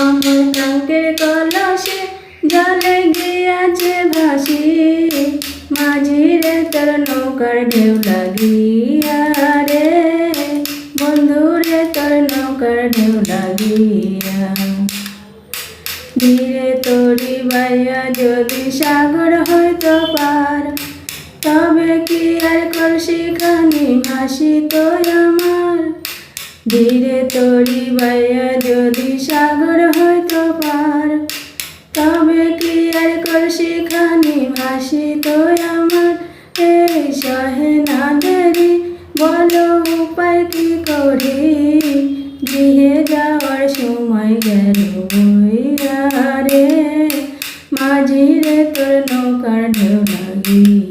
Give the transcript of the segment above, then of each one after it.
আমার কাঙ্কের কলসে জলে গিয়াছে ভাসি, মাঝিরে তোর নৌকার ঢেউ লাগিয়া রে। বন্ধুরে, তোর নৌকার ঢেউ লাগিয়া। ধীরে তরি বাইয়া যদি সাগর হইতো পার, তবে কি আর কলসি খানি ভাসি তো আমার? ধীরে তরি বাইয়া যদি সাগর হইতো পার, তবে কি আর কলসি খানি তো আমার? এই সহে না দেরি, বলো উপায় কি করি? গৃহে যাওয়ার সময় গেল রে, মাঝিরে তোর নৌকার ঢেউ লাগিয়া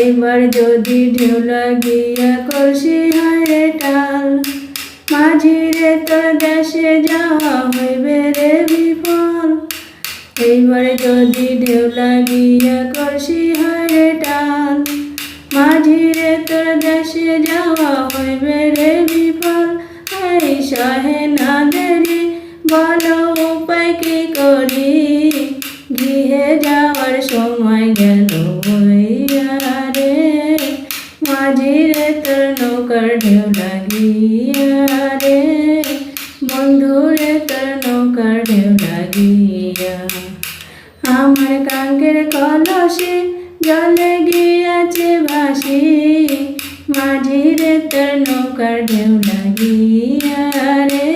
এবার যদি ঢেউ লাগিয়া কলসি হারে টাল, মাঝিরে তোর দেশে যাওয়া হইবে রে বিফল। এইবার যদি ঢেউ লাগিয়া কলসি হারে টাল, মাঝিরে তোর দেশে যাওয়া হইবে রে বিফল। এই সহে না দেরি, বলো উপায় কি করি? গৃহে যাওয়ার সময় গেল মাঝিরে তোর নৌকার ঢেউ লাগিয়া রে। বন্ধুরে তোর নৌকার ঢেউ লাগিয়া। আমার কাঙ্কের কলসে জলে গিয়াছে ভাসি। মাঝিরে তোর নৌকার ঢেউ লাগিয়া রে।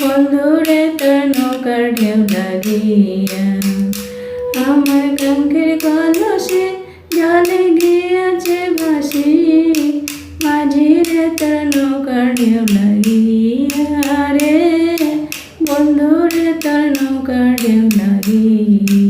বন্ধুরে তোর নৌকার ঢেউ লাগিয়া। আমার কাঙ্কের কলসে জলে ভাসি মাঝিরে তোর নৌকার ঢেউ লাগিয়া রে বন্ধুরে তোর নৌকার ঢেউ লাগিয়া